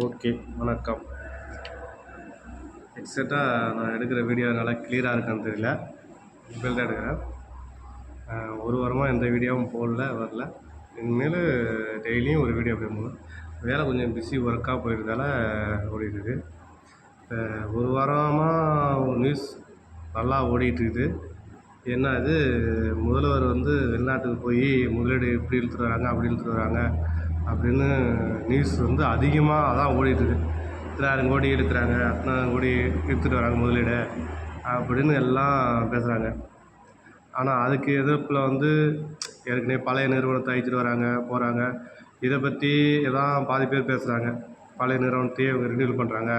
Okay வணக்கம். எக்ஸட்டாக நான் எடுக்கிற வீடியோ நல்லா கிளியராக இருக்கான்னு தெரியல. மொபைல் தான் எடுக்கிறேன் ஒரு வாரமாக எந்த வீடியோவும் போடல வரல. இனிமேல் டெய்லியும் ஒரு வீடியோ அப்டேட் வேலை கொஞ்சம் பிஸி ஒர்க்காக போயிருந்தால ஓடிட்டுருக்கு இப்போ ஒரு வாரமாக நியூஸ் நல்லா ஓடிட்டுருக்குது என்ன இது முதல்வர் வந்து வெளிநாட்டுக்கு போய் முதலீடு இப்படி இழுத்துட்டு வராங்க அப்படி இழுத்துட்டு வராங்க. அப்படின்னு நியூஸ் வந்து அதிகமாக அதான் ஓடிட்டுருக்கு இத்தனாயிரம் கோடி இழுக்கிறாங்க அத்தனாயிரம் கோடி இழுத்துட்டு வராங்க முதலீடு அப்படின்னு எல்லாம் பேசுகிறாங்க ஆனால் அதுக்கு எதிர்ப்பில் வந்து ஏற்கனவே பழைய நிறுவனத்தை அழிச்சிட்டு வராங்க போகிறாங்க இதை பற்றி எதான் பாதி பேர் பேசுகிறாங்க பழைய நிறுவனத்தையே இவங்க ரினியூல் பண்ணுறாங்க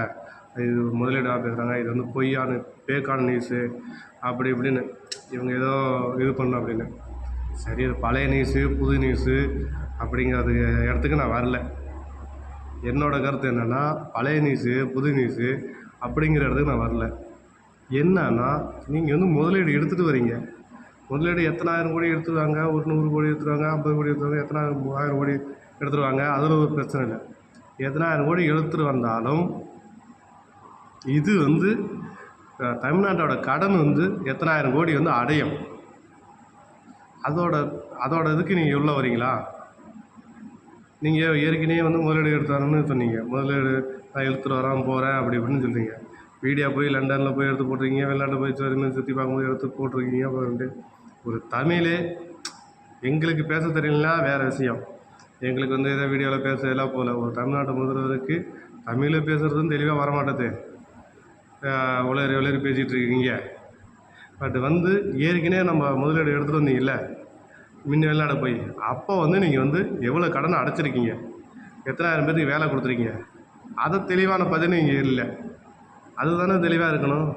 இது முதலீடாக பேசுகிறாங்க இது வந்து பொய்யான பேக்கான நியூஸு அப்படி இப்படின்னு இவங்க ஏதோ இது பண்ணணும் அப்படின்னு. சரி இது பழைய நியூஸு புது நியூஸு அப்படிங்கிறது இடத்துக்கு நான் வரல. என்னோடய கருத்து என்னென்னா பழைய நியூஸு புது நியூஸு அப்படிங்கிற இடத்துக்கு நான் வரல. என்னன்னா நீங்கள் வந்து முதலீடு எடுத்துகிட்டு வரீங்க முதலீடு எத்தனாயிரம் கோடி எடுத்துருவாங்க ஒரு நூறு கோடி எடுத்துருவாங்க ஐம்பது கோடி எடுத்துருவாங்க எத்தனாயிரம் மூவாயிரம் கோடி எடுத்துருவாங்க அதில் ஒரு பிரச்சனை இல்லை. எத்தனாயிரம் கோடி எடுத்துகிட்டு வந்தாலும் இது வந்து தமிழ்நாட்டோட கடன் வந்து எத்தனாயிரம் கோடி வந்து அடையும். அதோட அதோட இதுக்கு நீங்கள் உள்ளே வரீங்களா நீங்கள் ஏற்கனவே வந்து முதலீடு எடுத்தாருன்னு சொன்னீங்க. முதலீடு நான் எடுத்துகிட்டு வரேன் போகிறேன் அப்படி இப்படின்னு சொல்கிறீங்க வீடியோ போய் லண்டனில் போய் எடுத்து போட்டிருக்கீங்க வெளிநாட்டு போய் சுற்றி சுற்றி பார்க்கும்போது எடுத்து போட்டிருக்கீங்க அப்படின்ட்டு ஒரு தமிழே எங்களுக்கு பேச தெரியலனா வேறு விஷயம். எங்களுக்கு வந்து எதாவது வீடியோவில் பேச எல்லாம் போகல ஒரு தமிழ்நாட்டு முதல்வருக்கு தமிழில் பேசுகிறதும் தெளிவாக வரமாட்டேது. உளறி உளறி பேசிகிட்டு இருக்கீங்க. பட் வந்து ஏற்கனவே நம்ம முதலீடு எடுத்துகிட்டு வந்தீங்கல்ல. முன்ன வெளிநாடு போய். அப்போ வந்து நீங்கள் வந்து எவ்வளோ கடனை அடைச்சிருக்கீங்க? எத்தனாயிரம் பேருக்கு வேலை கொடுத்துருக்கீங்க? அதை தெளிவான பதில் இங்கே இல்லை. அதுதானே தெளிவாக இருக்கணும்.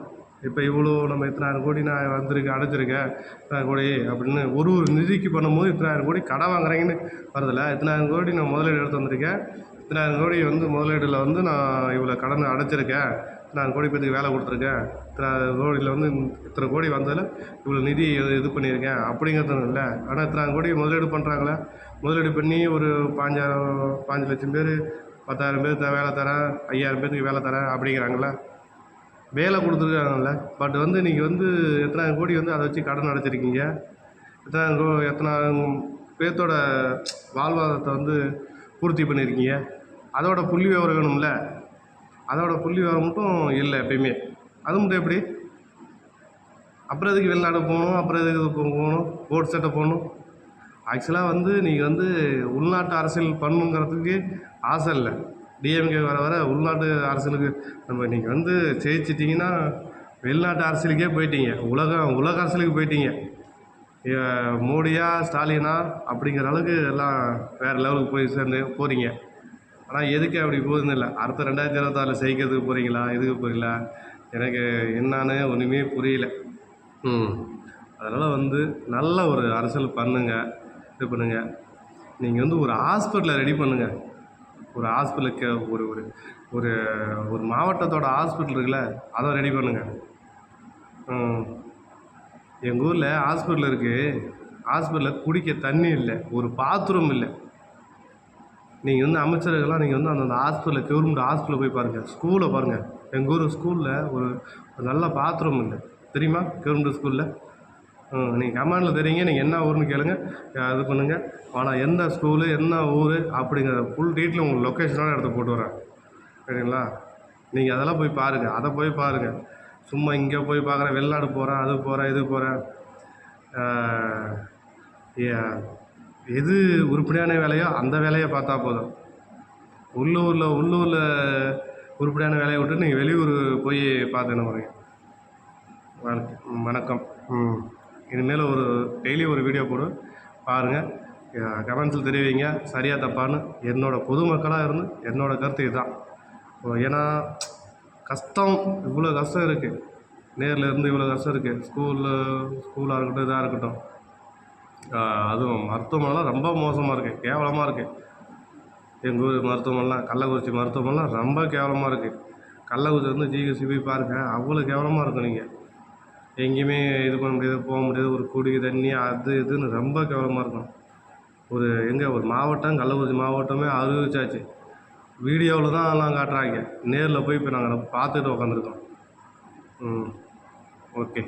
இப்போ இவ்வளோ நம்ம இத்தனாயிரம் கோடி நான் வந்திருக்கேன் அடைச்சிருக்கேன் இத்தனை கோடி அப்படின்னு ஒரு ஒரு நிதிக்கு பண்ணும்போது இத்தனாயிரம் கோடி கடன் வாங்குறீங்கன்னு வருதில்ல? இத்தனாயிரம் கோடி நான் முதலீடு எடுத்து வந்திருக்கேன். இத்தனாயிரம் கோடி வந்து முதலீடில் வந்து நான் இவ்வளோ கடன் அடைச்சிருக்கேன் நான் கோடி பேருக்கு வேலை கொடுத்துருக்கேன். இத்தனை கோடியில் வந்து இத்தனை கோடி வந்ததில் இவ்வளோ நிதி இது பண்ணியிருக்கேன். அப்படிங்கிறது இல்லை. ஆனால் இத்தனை கோடி முதலீடு பண்ணுறாங்களே முதலீடு பண்ணி ஒரு பாஞ்சாயிரம் பாஞ்சு லட்சம் பேர் பத்தாயிரம் பேர் வேலை தரேன் ஐயாயிரம் பேருக்கு வேலை தரேன் அப்படிங்கிறாங்களே. வேலை கொடுத்துருக்காங்கல்ல. பட் வந்து நீங்கள் வந்து எத்தனாயிரம் கோடி வந்து அதை வச்சு கடன் அடைச்சிருக்கீங்க. எத்தனை கோ எத்தனை பேர்த்தோட வாழ்வாதாரத்தை வந்து பூர்த்தி பண்ணியிருக்கீங்க. அதோட புள்ளி விவரம் வேணும்ல. அதோட புள்ளி விவரம் மட்டும் இல்லை எப்பயுமே. அது மட்டும் எப்படி? அப்புறம் எதுக்கு வெளிநாடு போகணும்? அப்புறம் எதுக்கு இது போகணும்? போட் சட்டை போகணும். ஆக்சுவலாக வந்து நீங்கள் வந்து உள்நாட்டு அரசியல் பண்ணுங்கிறதுக்கு ஆசை இல்லை. டிஎம்கே வர வர உள்நாட்டு அரசியலுக்கு நம்ம நீங்கள் வந்து ஜெயிச்சிட்டிங்கன்னா வெளிநாட்டு அரசியலுக்கே போயிட்டீங்க. உலகம் உலக அரசியலுக்கு போயிட்டீங்க. மோடியா ஸ்டாலினா அப்படிங்கிற அளவுக்கு எல்லாம் வேறு லெவலுக்கு போய் சேர்ந்து போகிறீங்க ஆனால் எதுக்கு அப்படி போகுதுன்னு இல்லை. அடுத்த ரெண்டாயிரத்தி இருபத்தாறில் ஜெயிக்கிறதுக்கு போகிறீங்களா எதுக்கு போகிறீங்களா எனக்கு என்னான்னு ஒன்றுமே புரியல. ம். அதனால் வந்து நல்ல ஒரு அரசியல் பண்ணுங்க. இது பண்ணுங்க. நீங்கள் வந்து ஒரு ஹாஸ்பிட்டலை ரெடி பண்ணுங்க. ஒரு ஹாஸ்பிட்டலுக்கு ஒரு ஒரு ஒரு ஒரு மாவட்டத்தோட ஹாஸ்பிட்டல் இருக்குல்ல அதை ரெடி பண்ணுங்க. ம். எங்கள் ஊரில் ஹாஸ்பிட்டல் இருக்குது ஹாஸ்பிட்டலில் குடிக்க தண்ணி இல்லை. ஒரு பாத்ரூம் இல்லை. நீங்கள் வந்து அமைச்சர்கள்லாம் நீங்கள் வந்து அந்தந்த ஹாஸ்பிட்டலில் கவர்மெண்ட் ஹாஸ்பிட்டலில் போய் பாருங்கள் ஸ்கூலை பாருங்கள் எங்கள் ஊர் ஸ்கூலில் ஒரு நல்ல பாத்ரூம் இல்லை தெரியுமா? கவர்மெண்ட் ஸ்கூலில் நீங்கள் கமாண்டில் தெரியுங்க. நீங்கள் என்ன ஊர்னு கேளுங்க. இது பண்ணுங்கள் ஆனால் எந்த ஸ்கூலு என்ன ஊர் அப்படிங்கிற ஃபுல் டீட்டெயில் உங்களுக்கு லொக்கேஷனோட எடுத்து போட்டு வரேன். சரிங்களா? நீங்கள் அதெல்லாம் போய் பாருங்கள் அதை போய் பாருங்கள் சும்மா இங்கே போய் பார்க்குறேன். வெளிநாடு போகிறேன் அது போகிறேன் இது போகிறேன் எது உருப்படியான வேலையோ அந்த வேலையை பார்த்தா போதும். உள்ளூரில் உள்ளூரில் உருப்படியான வேலையை விட்டு நீங்கள் வெளியூர் போய் பார்த்துன்னு வணக்கம் வணக்கம். ம். இனிமேல் ஒரு டெய்லி ஒரு வீடியோ போடு. பாருங்கள் கமெண்ட்ஸில் தெரிவிங்க. சரியாக தப்பான்னு. என்னோடய பொதுமக்களாக இருந்து என்னோடய கருத்து இதுதான். ஓ, ஏன்னா கஷ்டம் இவ்வளோ கஷ்டம் இருக்குது நேரில் இருந்து இவ்வளோ கஷ்டம் இருக்குது ஸ்கூலில் ஸ்கூலாக இருக்கட்டும் இதாக இருக்கட்டும். அதுவும் மருத்துவமனைலாம் ரொம்ப மோசமாக இருக்குது கேவலமாக இருக்குது எங்கள் ஊர் மருத்துவமனைலாம் கள்ளக்குறிச்சி மருத்துவமனைலாம் ரொம்ப கேவலமாக இருக்குது கள்ளக்குறிச்சி வந்து ஜிஹெச்சி போய் பாருங்கள் அவ்வளோ கேவலமாக இருக்கும் நீங்கள் எங்கேயுமே இது பண்ண முடியாது போக முடியாது ஒரு குடி தண்ணி அது இதுன்னு ரொம்ப கேவலமாக இருக்கும் ஒரு எங்கே ஒரு மாவட்டம் கள்ளக்குறிச்சி மாவட்டமே அறிவிச்சாச்சு வீடியோவில் தான் அதெல்லாம் காட்டுறாங்க. நேரில் போய் இப்போ நாங்கள் பார்த்துட்டு உக்காந்துருக்கோம். ம் ஓகே.